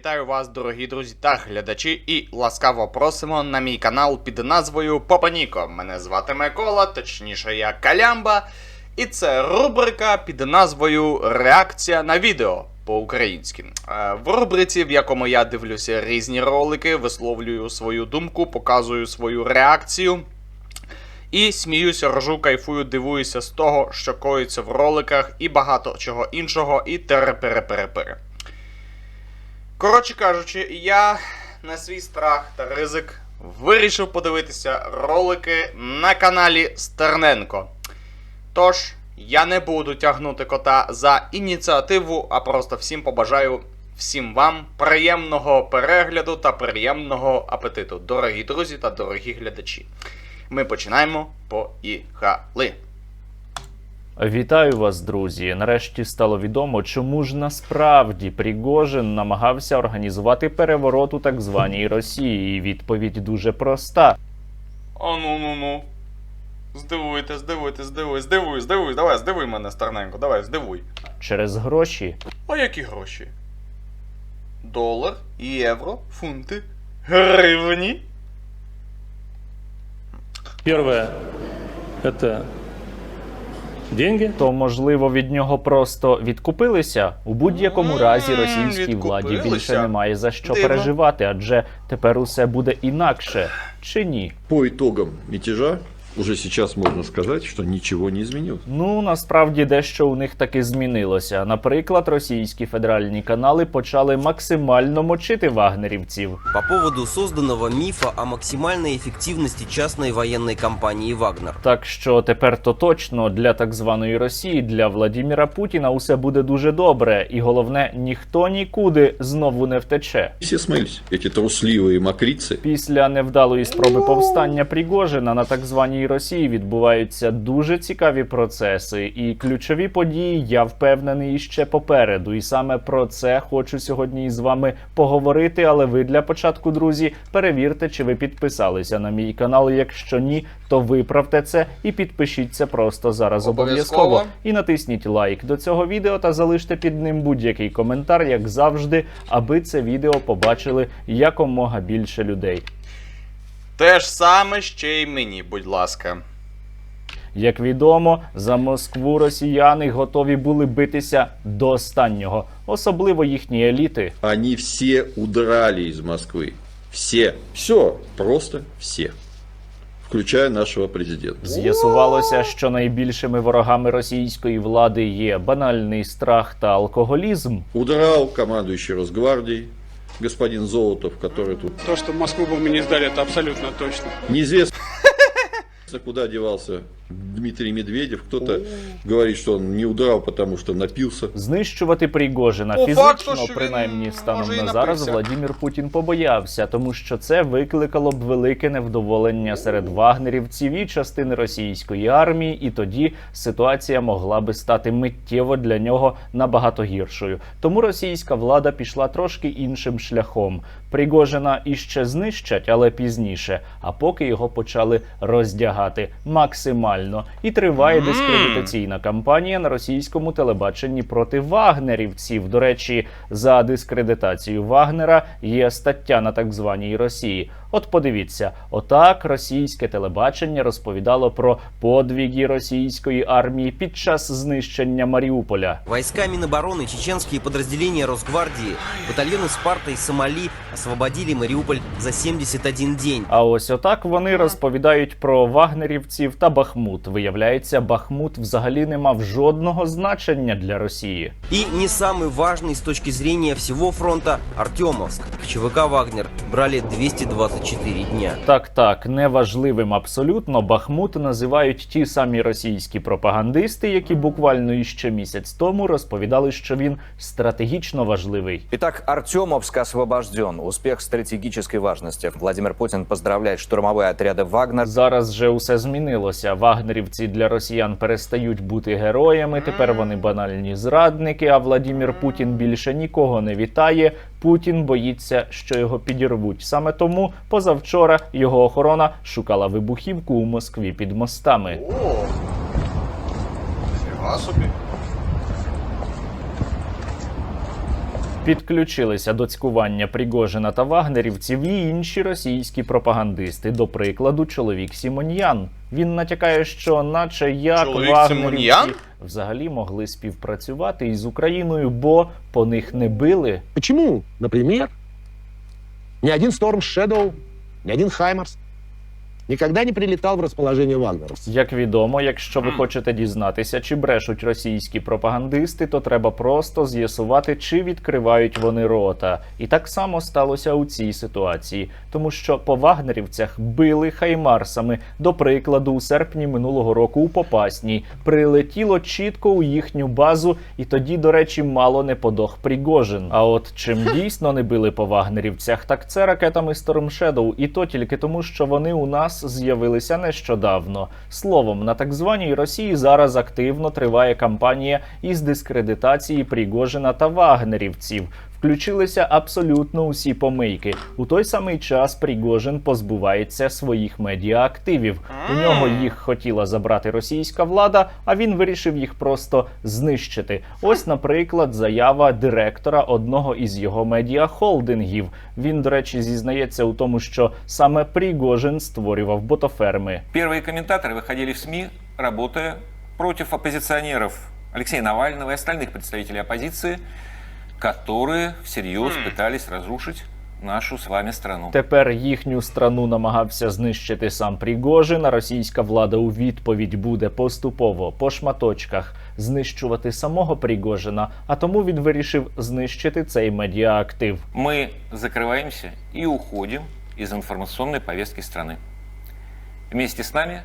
Вітаю вас, дорогі друзі та глядачі, і ласкаво просимо на мій канал під назвою Попаніко. Мене звати Микола, точніше я Калямба. І це рубрика під назвою Реакція на відео по-українськи. Е, В рубриці, в якому я дивлюся різні ролики, висловлюю свою думку, показую свою реакцію. І сміюся, ржу, кайфую, дивуюся з того, що коїться в роликах, і багато чого іншого, і терепереперепери. Коротше кажучи, я на свій страх та ризик вирішив подивитися ролики на каналі Стерненко. Тож, я не буду тягнути кота за ініціативу, а просто всім побажаю всім вам приємного перегляду та приємного апетиту, дорогі друзі та дорогі глядачі. Ми починаємо. Поїхали. Вітаю вас, друзі! Нарешті стало відомо, чому ж насправді Пригожин намагався організувати переворот у так званій Росії. І відповідь дуже проста. А ну ну ну. Здивуйте, здивуйте, здивуй, здивуй, здивуй, давай, здивуй мене, Стерненко, давай, здивуй. Через гроші. А які гроші? Долар, євро, фунти, гривні. Первое – это деньги. То можливо від нього просто відкупилися. У будь-якому разі російській владі більше немає за що Дивно. переживати, адже тепер усе буде інакше. Чи ні? По итогам мятежа уже сейчас можно сказать, что ничего не изменилось. Ну насправді дещо у них таки змінилося. Наприклад, російські федеральні канали почали максимально мочити вагнерівців. По поводу созданного мифа о максимальной эффективности частной военной компании «Вагнер». Так що тепер то точно для так званої Росії, для Владіміра Путіна усе буде дуже добре, і головне, ніхто нікуди знову не втече. Все смылись, эти трусливые мокрицы. Після невдалої спроби повстання Пригожина на так званій Росії відбуваються дуже цікаві процеси, і ключові події я впевнений ще попереду. І саме про це хочу сьогодні із вами поговорити. Але ви для початку, друзі, перевірте, чи ви підписалися на мій канал. Якщо ні, то виправте це і підпишіться просто зараз обов'язково. І натисніть лайк до цього відео та залиште під ним будь-який коментар, як завжди, аби це відео побачили якомога більше людей. Те ж саме ще й мені, будь ласка. Як відомо, за Москву росіяни готові були битися до останнього, особливо їхні еліти. Они все удрали из Москвы. Все. Все. Просто все. Включая нашего президента. З'ясувалося, що найбільшими ворогами російської влади є банальний страх та алкоголізм. Удрал командующий Росгвардией, господин Золотов, который тут То, что Москву бы мы не сдали, это абсолютно точно. неизвестно, куда девался Дмитрий Медведев. Кто-то говорит, что он не удрал, потому что напился. Знищувати Пригожина По фізично, що він, принаймні станом може, і на зараз, напився. Владімір Путін побоявся, тому що це викликало б велике невдоволення серед вагнерівців і частини російської армії, і тоді ситуація могла би стати миттєво для нього набагато гіршою. Тому російська влада пішла трошки іншим шляхом. Пригожина іще знищать, але пізніше. А поки його почали роздягати максимально, і триває дискредитаційна кампанія на російському телебаченні проти вагнерівців. До речі, за дискредитацію Вагнера є стаття на так званій Росії. От подивіться, отак російське телебачення розповідало про подвіги російської армії під час знищення Маріуполя. Войска Минобороны, чеченские подразделения Росгвардии, батальоны Спарта и Сомали освободили Мариуполь за 71 день. А ось отак вони розповідають про вагнерівців та Бахмут. Виявляється, Бахмут взагалі не мав жодного значення для Росії. И не самый важный с точки зрения всего фронта – Артемовск. ЧВК «Вагнер» брали 224 дня. Так, так, неважливим абсолютно Бахмут називають ті самі російські пропагандисти, які буквально іще місяць тому розповідали, що він стратегічно важливий. Итак, Артемовск освобожден. Успех стратегической важности. Владимир Путин поздравляет штурмовые отряды «Вагнер». Зараз же усе змінилося. Вагнерівці для росіян перестають бути героями. Тепер вони банальні зрадники. А Владімір Путін більше нікого не вітає. Путін боїться, що його підірвуть. Саме тому позавчора його охорона шукала вибухівку у Москві під мостами. О! Собі. Підключилися до цькування Пригожина та вагнерівців і інші російські пропагандисти. До прикладу, чоловік Сімоньян. Він натякає, що, наче як Чоловік вагнерівці взагалі могли співпрацювати із Україною, бо по них не били. Почему, например, ни один Storm Shadow, ни один Хаймарс никогда не прилетал в расположение вагнеровцев? Як відомо, якщо ви хочете дізнатися, чи брешуть російські пропагандисти, то треба просто з'ясувати, чи відкривають вони рота. І так само сталося у цій ситуації, тому що по вагнерівцях били хаймарсами. До прикладу, у серпні минулого року у Попасній прилетіло чітко у їхню базу, і тоді, до речі, мало не подох Пригожин. А от чим дійсно не били по вагнерівцях, так це ракетами Storm Shadow, і то тільки тому, що вони у нас з'явилися нещодавно. Словом, на так званій Росії зараз активно триває кампанія із дискредитації Пригожина та вагнерівців Включилися абсолютно усі помийки. У той самий час Пригожин позбувається своїх медіаактивів. У нього їх хотіла забрати російська влада, а він вирішив їх просто знищити. Ось, наприклад, заява директора одного із його медіахолдингів. Він, до речі, зізнається у тому, що саме Пригожин створював ботоферми. Первые комментаторы выходили в СМИ, работая против оппозиционеров Алексея Навального и остальных представителей оппозиции, которые всерьез пытались разрушить нашу с вами страну. Тепер їхню страну намагався знищити сам Пригожин, а російська влада у відповідь буде поступово по шматочках знищувати самого Пригожина, а тому він вирішив знищити цей медіаактив. Мы закрываемся и уходим из информационной повестки страны. Вместе с нами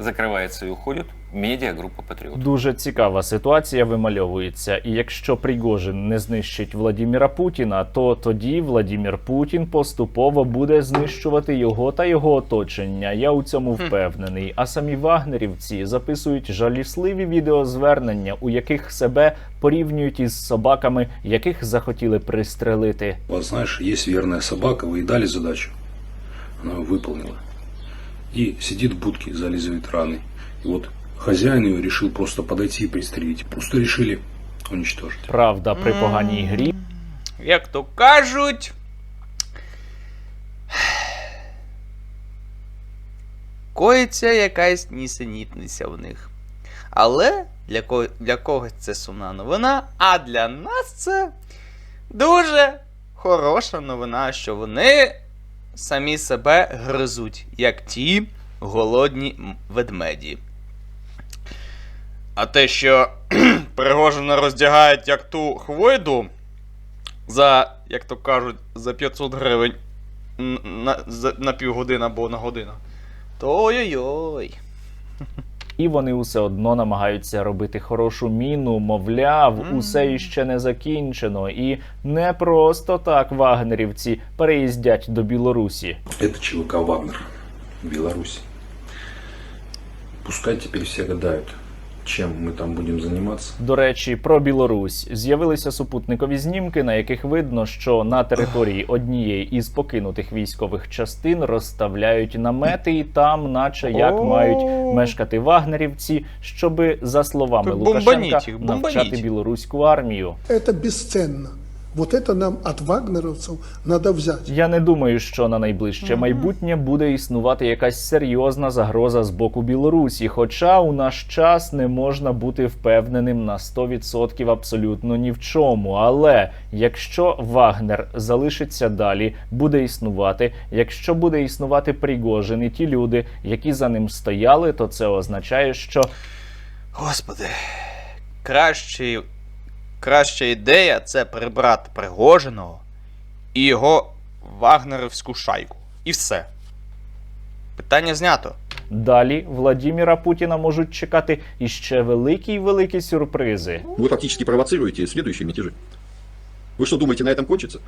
закрывается и уходит медиагруппа «Патриот». Дуже цікава ситуація вимальовується. І якщо Пригожин не знищить Владіміра Путіна, то тоді Владімір Путін поступово буде знищувати його та його оточення. Я у цьому впевнений. А самі вагнерівці записують жалісливі відеозвернення, у яких себе порівнюють із собаками, яких захотіли пристрелити. Вот знаешь, есть верная собака, вы ей дали задачу, она ее выполнила. И сидит в будке, зализывает раны. И вот хозяин ее решил просто подойти и пристрелить. Просто решили уничтожить. Правда, при поганій грі Як то кажуть. Коїться якась нісенітниця в них. Але для, ко... для когось це сумна новина, а для нас це дуже хороша новина, що вони самі себе гризуть, як ті голодні ведмеді. А те, що Пригожина роздягають як ту хвойду за, як то кажуть, за 500 гривень на, на півгодини або на годину. То ой-ой-ой. І вони усе одно намагаються робити хорошу міну, мовляв, усе іще не закінчено, і не просто так вагнерівці переїздять до Білорусі. Это ЧВК «Вагнер» в Беларуси. Пускай тепер все гадают, чем ми там будемо займатися. До речі, про Білорусь з'явилися супутникові знімки, на яких видно, що на території однієї із покинутих військових частин розставляють намети, і там, наче як мають мешкати вагнерівці, щоби, за словами Так Лукашенка, їх, бомбаніть. навчати білоруську армію. Это бесценно. Вот это нам от вагнеровцев надо взять. Я не думаю, що на найближче майбутнє буде існувати якась серйозна загроза з боку Білорусі. Хоча у наш час не можна бути впевненим на 100% абсолютно ні в чому. Але якщо Вагнер залишиться далі, буде існувати. Якщо буде існувати Пригожин і ті люди, які за ним стояли, то це означає, що Господи. Краще, краща ідея це прибрати Пригожиного і його вагнерівську шайку. І все. Питання знято. далі Владіміра Путіна можуть чекати іще великі великі сюрпризи. Вы фактически провоцируете следующие мятежи. Вы что, думаете, на этом кончится?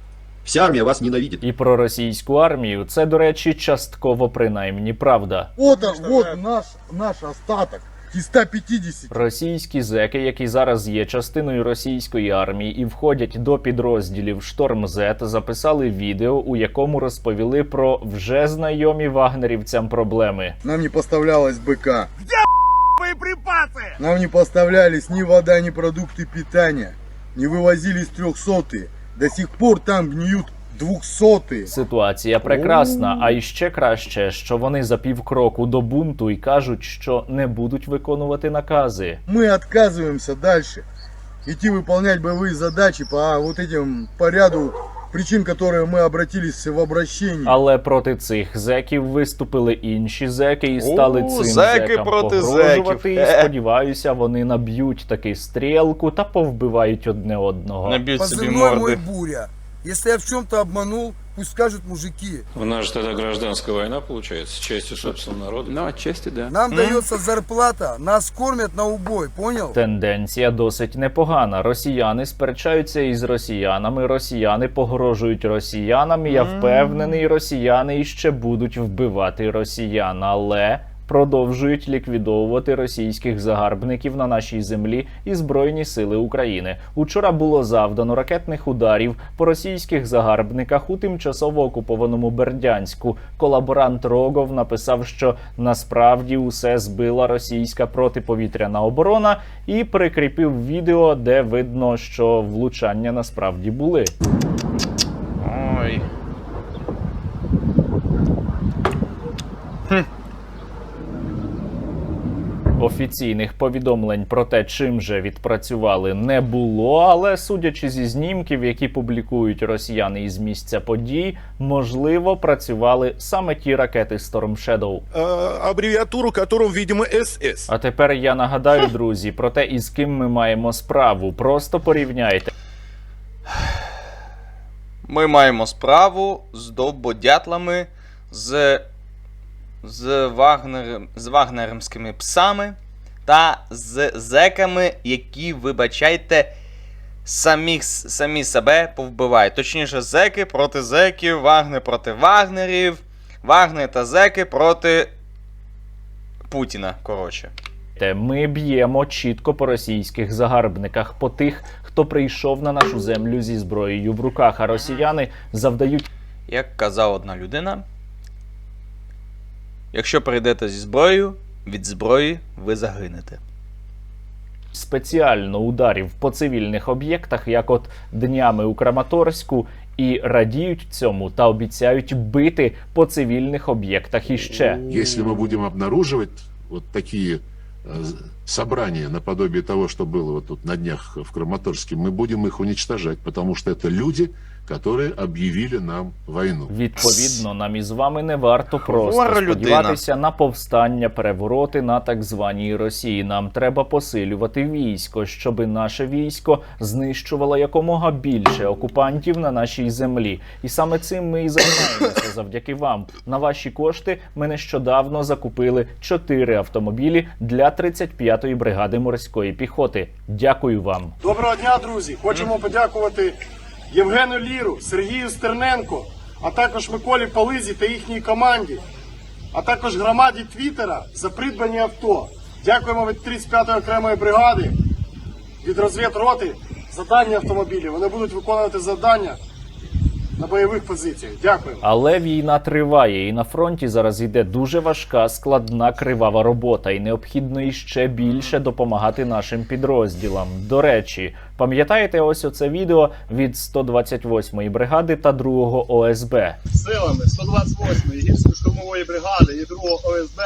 Вся армия вас ненавидит. І про російську армію це, до речі, частково принаймні правда. Вот, вот наш, наш остаток из 150. Російські зеки, які зараз є частиною російської армії і входять до підрозділів Шторм Зет, записали відео, у якому розповіли про вже знайомі вагнерівцям проблеми. Нам не поставлялось БК. Где боеприпасы? Нам не поставлялись ни вода, ни продукты питания. Не вывозились трехсотые. До сих пор там гниют двухсотые. Ситуація прекрасна, а іще краще, що вони за півкроку до бунту і кажуть, що не будуть виконувати накази. Мы отказываемся дальше идти выполнять боевые задачи по вот этим по ряду причин, которые мы обратились в обращении. Але проти цих зеків виступили інші зеки і стали О, цим зеки зекам проти погрожувати. зеків. І Е. сподіваюся, вони наб'ють таки стрілку та повбивають одне одного. Наб'ють собі Позывной мой морди. буря. Если я в чем-то обманул, пусть скажут мужики. У нас же тогда гражданская война получается, с частью собственного народа. Ну, отчасти, да. Нам дается зарплата, нас кормят на убой, понял? Тенденція досить непогана. Росіяни сперечаються із росіянами. Росіяни погрожують росіянам. і Я впевнений, росіяни іще будуть вбивати росіян, але продовжують ліквідовувати російських загарбників на нашій землі і збройні сили України. Учора було завдано ракетних ударів по російських загарбниках у тимчасово окупованому Бердянську. Колаборант Рогов написав, що насправді усе збила російська протиповітряна оборона, і прикріпив відео, де видно, що влучання насправді були. Ой. Офіційних повідомлень про те, чим же відпрацювали, не було. Але судячи зі знімків, які публікують росіяни із місця подій, можливо, працювали саме ті ракети Storm Shadow. аббревиатуру, которую, видимо, СС. А тепер я нагадаю, друзі, про те, із ким ми маємо справу. Просто порівняйте. Ми маємо справу з довбодятлами, з, з, Вагнер, з вагнеремськими псами та з зеками, які, вибачайте, самі, самі себе повбивають. Точніше, зеки проти зеків, Вагнер проти вагнерів, Вагнер та зеки проти Путіна. Коротше. Ми б'ємо чітко по російських загарбниках, по тих, хто прийшов на нашу землю зі зброєю в руках. А росіяни завдають Як казала одна людина, якщо прийдете зі зброєю, від зброї ви загинете. спеціально ударів по цивільних об'єктах, як от днями у Краматорську, і радіють цьому та обіцяють бити по цивільних об'єктах іще. Если мы будем обнаруживать вот такие э, собрания наподобие того, что было вот тут на днях в Краматорске, мы будем их уничтожать, потому что это люди, которые объявили нам войну. Відповідно, нам із вами не варто просто Хвора людина. на повстання, перевороти на так званій Росії. Нам треба посилювати військо, щоби наше військо знищувало якомога більше окупантів на нашій землі. І саме цим ми і займаємося завдяки вам. На ваші кошти ми нещодавно закупили чотири автомобілі для 35-ї бригади морської піхоти. Дякую вам. Доброго дня, друзі! Хочемо подякувати Євгену Ліру, Сергію Стерненко, а також Миколі Пализі та їхній команді, а також громаді Твіттера за придбані авто. Дякуємо від 35-ї окремої бригади, від розвідроти за дані автомобілі. Вони будуть виконувати завдання на бойових позиціях. Дякуємо. Але війна триває, і на фронті зараз йде дуже важка, складна, кривава робота, і необхідно іще більше допомагати нашим підрозділам. До речі, пам'ятаєте ось оце відео від 128-ї бригади та 2-го ОСБ? Силами 128-ї гірсько-штурмової бригади і 2-го ОСБ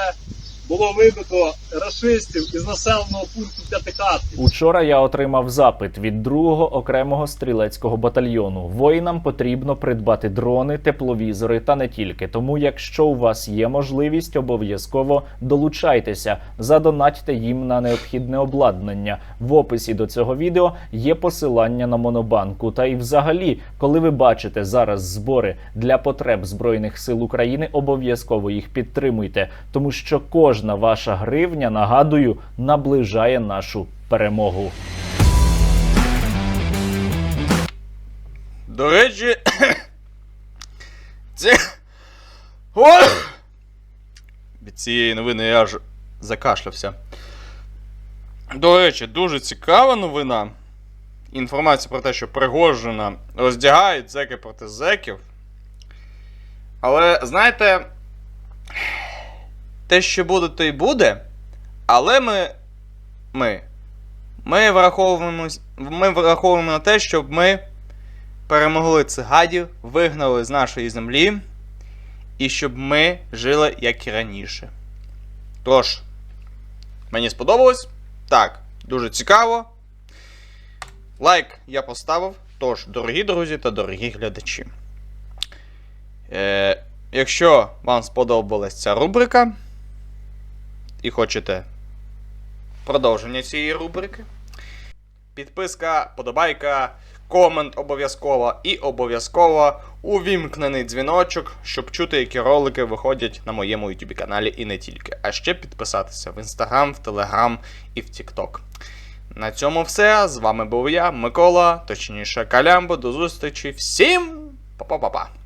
було вибито рашистів із населеного пункту П'ятихатки. Учора я отримав запит від 2-го окремого стрілецького батальйону. Воїнам потрібно придбати дрони, тепловізори та не тільки. Тому, якщо у вас є можливість, обов'язково долучайтеся, задонатьте їм на необхідне обладнання. В описі до цього відео є посилання на монобанку. Та і взагалі, коли ви бачите зараз збори для потреб збройних сил України, обов'язково їх підтримуйте, тому що кожна ваша гривня, нагадую, наближає нашу перемогу. До речі, це. Від цієї новини я аж закашлявся. До речі, дуже цікава новина. Інформація про те, що Пригожина роздягають зеки проти зеків. Але, знаєте, те, що буде, то й буде. Але ми. Ми. Ми враховуємо, ми враховуємо на те, щоб ми перемогли цих гадів, вигнали з нашої землі, і щоб ми жили як і раніше. Тож, мені сподобалось. Так, дуже цікаво. Лайк я поставив. Тож, дорогі друзі та дорогі глядачі. Е, якщо вам сподобалась ця рубрика і хочете продовження цієї рубрики, підписка, подобайка, комент обов'язково і обов'язково увімкнений дзвіночок, щоб чути, які ролики виходять на моєму YouTube каналі і не тільки. А ще підписатися в Instagram, в Telegram і в TikTok. На цьому все. З вами був я, Микола, точніше Калямбо. До зустрічі. Всім па-па-па-па.